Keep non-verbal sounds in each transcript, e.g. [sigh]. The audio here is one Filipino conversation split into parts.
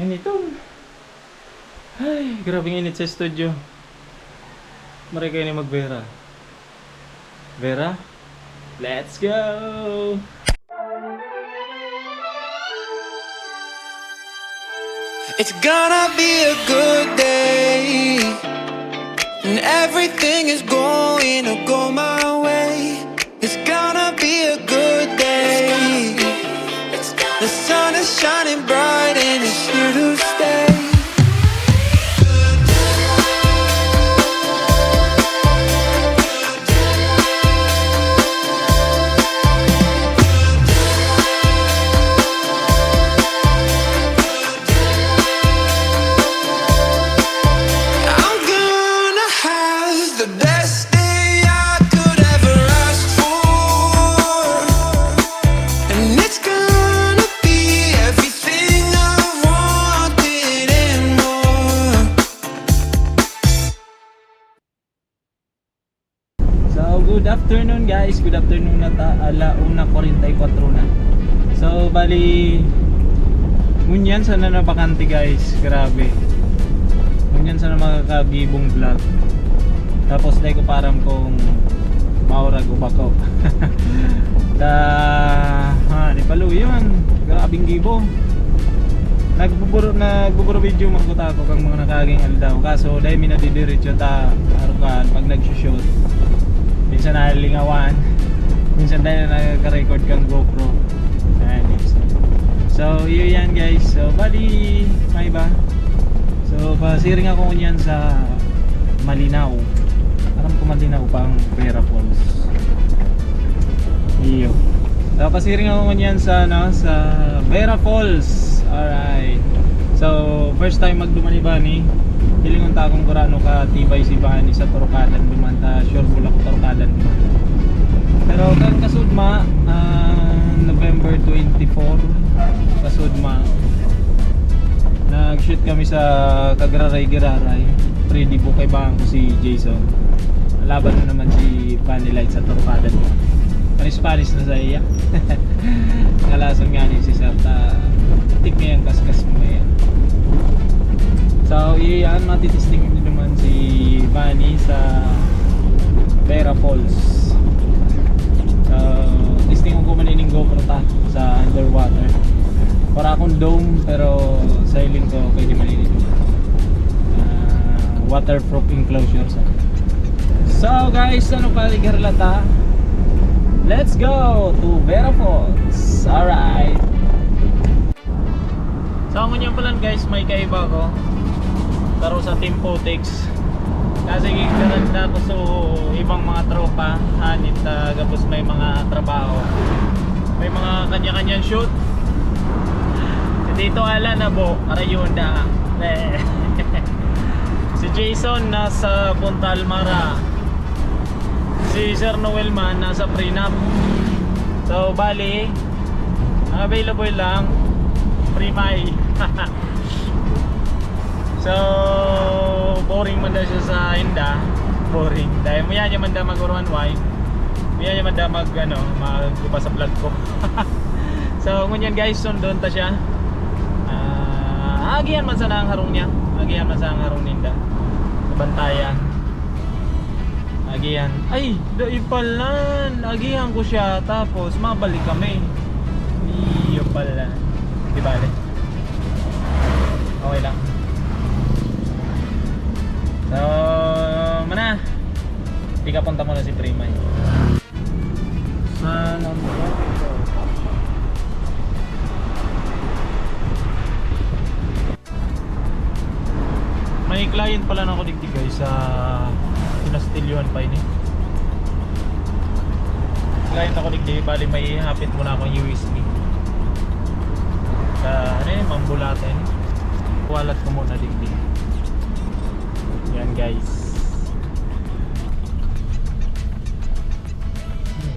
Ganito. Ay, grabing init sa studio. Mari kayo ni mag-Vera. Vera? Let's go! It's gonna be a good day. And everything is going to go my afternoon guys. Good afternoon na ta alauna 44 na. So, bali ngunyan sana na guys. Grabe. Ngunyan sana makakagibong vlog. Tapos dahil ko param kung maurag ubako. [laughs] da ha, di palo yun. Grabing gibo. Nagbuburo nagbuburo video man ko kang mga nakaging aldaw. Kaso dahil mi nadidiretso ta arukan pag nagsushoot minsan nalingawan. Minsan dahil nagka-record kang GoPro. Ayan, so yun yan guys. So bali may ba so pasiring ako niyan sa Malinaw. Alam ko Malinaw pa ang Vera Falls. Iyo. So pasiring ako niyan sa ano sa Vera Falls. Alright. So first time magdumani-bani Hilingon ta akong kurano ka tibay si Bani sa Turukadan bimanta sure bulak Turukadan bimanta. Pero kan kasudma ah, November 24 kasudma. Nag-shoot kami sa Kagraray Giraray. Freddy Bukay Bang ko si Jason. Laban na naman si Bani Light sa Turukadan Panis Panis na sa iya. [laughs] Ngalason nga ni si Sarta Tik ngayon kaskas mo ngayon So, iyan matitisting nyo naman si Vanny sa Vera Falls. So, testing ko manining GoPro ta sa underwater. Para akong dome pero sailing ko pwede maninig. Uh, waterproof enclosure sa. So guys, ano pa ligarlata? Let's go to Vera Falls. Alright. So, ang ganyan pala guys, may kaiba ko pero sa Team Potex. Kasi gigkaran na ako sa ibang mga tropa hanit uh, gapos may mga trabaho. May mga kanya-kanyang shoot. Si Tito Ala na bo Arayunda [laughs] si Jason nasa Punta Almara. Si Sir Noel man nasa Prenup. So bali available lang Primay [laughs] So, boring man daw siya sa Inda. Boring. Dahil maya niya man mag-uruan wine. Maya niya man daw mag, ano, magkupa sa vlog ko. [laughs] so, ngunyan guys, sundon ta siya. Ah, agihan man sana ang harong niya. Agihan man sana ang harong ninda. Sa bantayan. Agihan. Ay, dai pala. Agihan ko siya. Tapos, mabalik kami. Iyo pala. Di bale. Okay lang. So, mana? Hindi ka punta muna si Primay. Sa number May client pala na ako digdig guys sa Pinastilyohan pa ini. Client ako digdig, bali may hapit muna akong USB. Sa ano yun, mambulatin. Wallet ko muna digdig. Yan guys.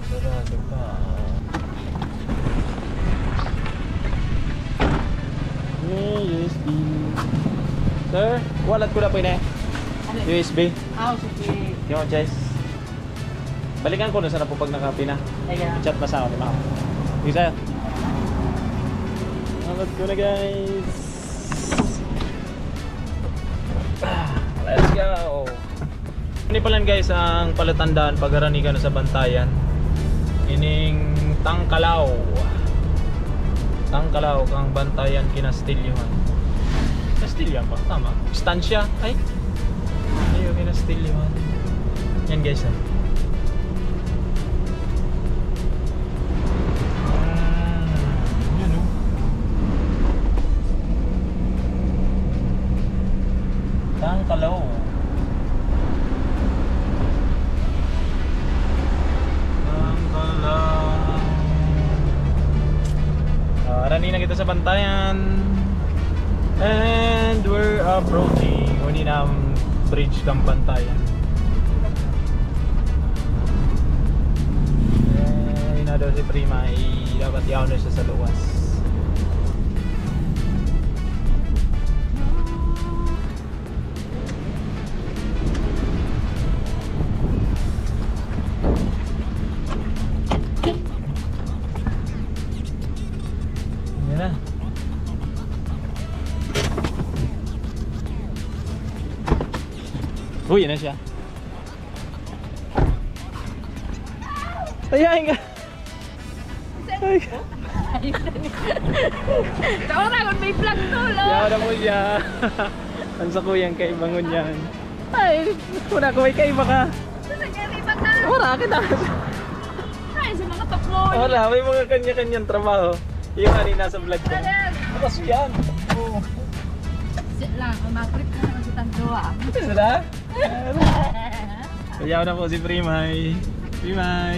Sarado pa. Yeah, USB. Sir, wallet ko na po yun eh. USB. Ah, sige. Yung guys. Balikan ko na sana po pag nakapi na. Teka. Chat pa sa ako, di ba? Sir. Wallet ko na guys. Go! Ini pala guys ang palatandaan pag arani ka na sa bantayan. Ining tangkalaw. Tangkalaw kang bantayan kinastilyohan. Kastilyohan pa, tama. Stansya, ay. Ayo kinastilyohan. Yan guys ah. Mm, Yan oh. Tangkalaw. Na kita sa bantayan. And we're approaching. Uni na ang bridge kang bantayan. Eh, na daw si Prima ay dapat yaw na siya sa luwas. Uy, na siya. Ayayin ka. Ay, Ora kon may vlog tulo. yaw na mo siya. Ang sa kuyang kaibangon yan. Ay, Wala ko may kaiba ka. na? Wala kita. Ay, sa mga tapon. Wala, may mga kanya-kanyang trabaho. Yung ano yung nasa vlog ko. Ayan. Tapos yan. Oo. Sit lang, mag-trip na naman kitang dua. Sila? Ayaw na po si Primay. Primay.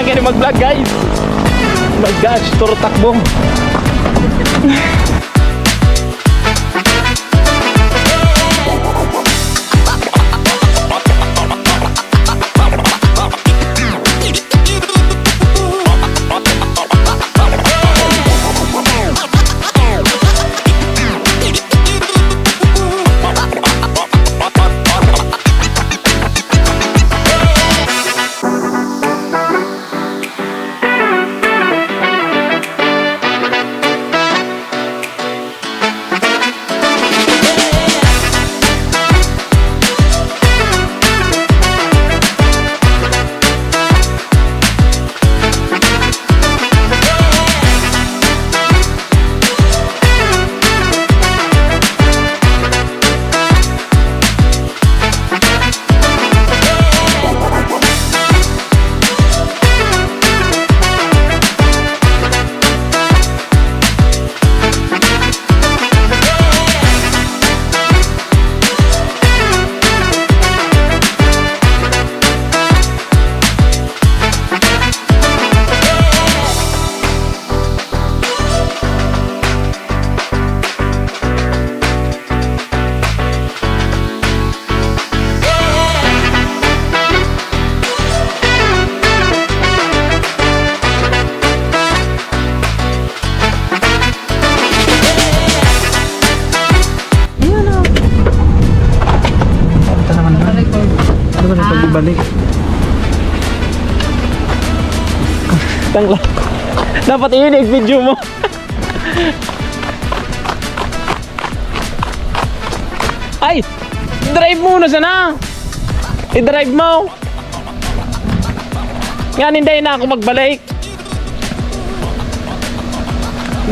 Lang kayo mag-vlog guys. Oh my gosh, turo takbo. Balik. Tangla. Dapat ini video mo. [laughs] Ay! Drive muna sana! I-drive mo! Nga hindi na ako magbalik.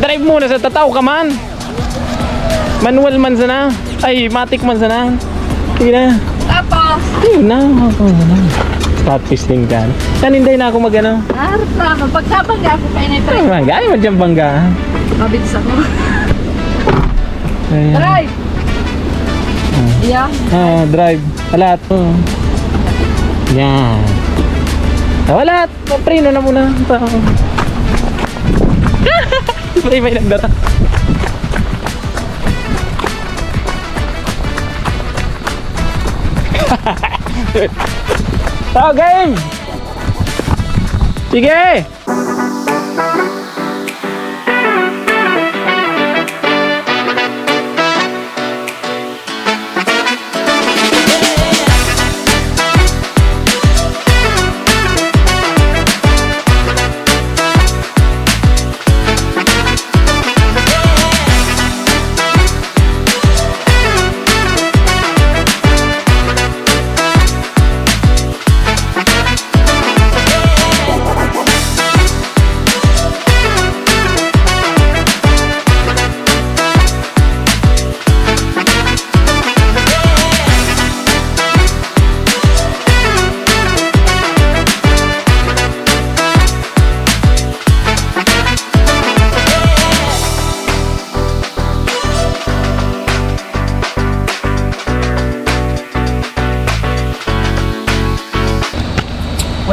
Drive muna sa tataw ka man. Manual man sana. Ay, matic man sana. Sige na. Tapos, Ayun na. Ako na. Start pisting dyan. Yan hindi na ako magano. harap na ako. Pa inay Ay, mga ay, madyang bangga. Mabilis ako. Ayan. Drive! Yeah. Ah, drive. Alat. Oh. Yan. Ah, wala. Preno na muna. Spray [laughs] may nagdara. Tao [laughs] game! Sige!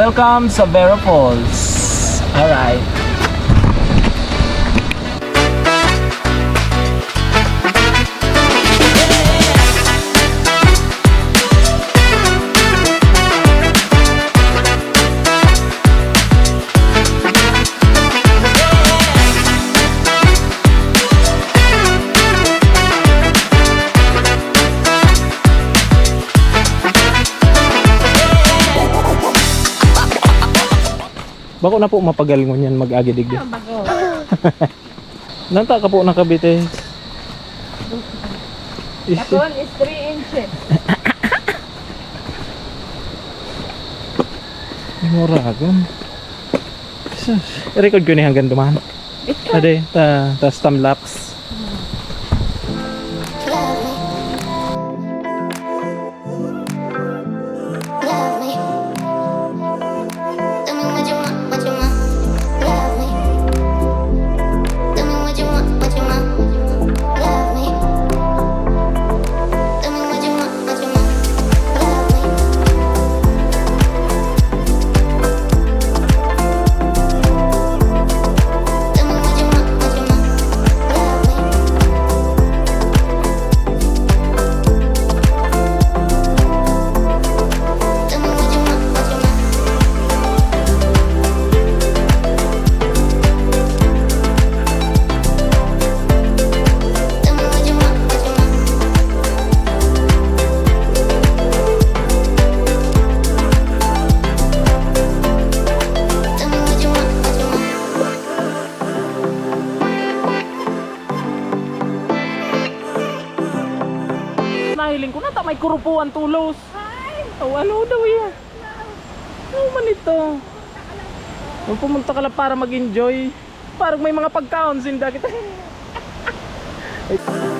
Welcome sa Vero Falls. Alright. Bako na po mapagalingon yan mag-agidig. Bago. [laughs] Nanta ka po nakabite. Kapon is 3 inches. [laughs] Moragon. Sus. I-record ko ni hanggang duman. Ade, ta, ta stam laps. Kurupuan tulos. Oh, ano daw yan? Ano man ito? Kung pumunta ka lang para mag-enjoy. Parang may mga pagkaon sinda kita. [laughs]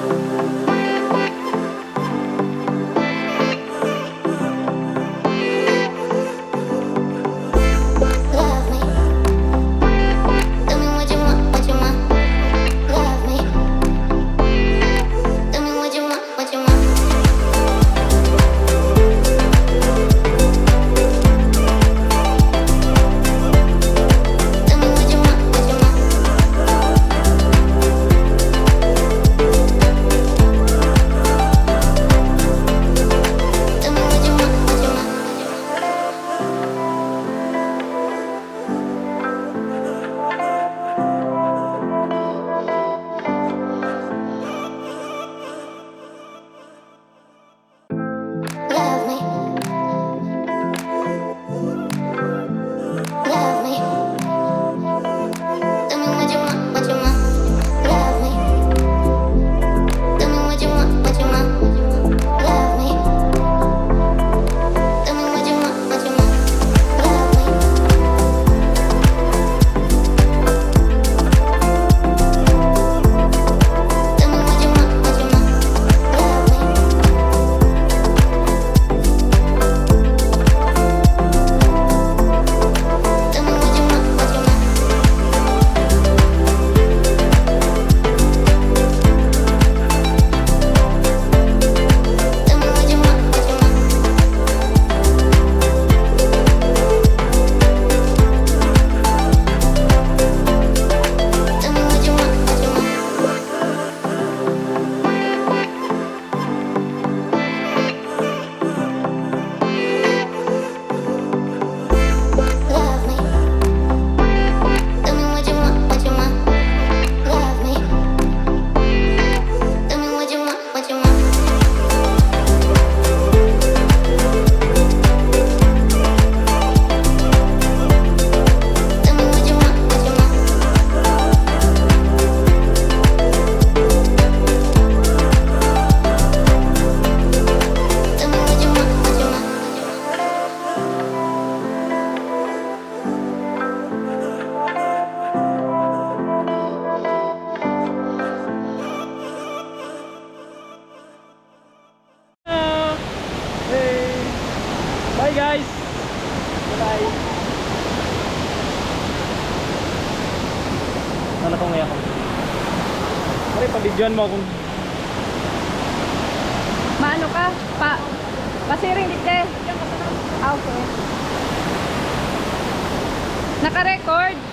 Pabidyoan mo akong Maano ka? Pa pasiring dite. Ah, okay. Naka-record.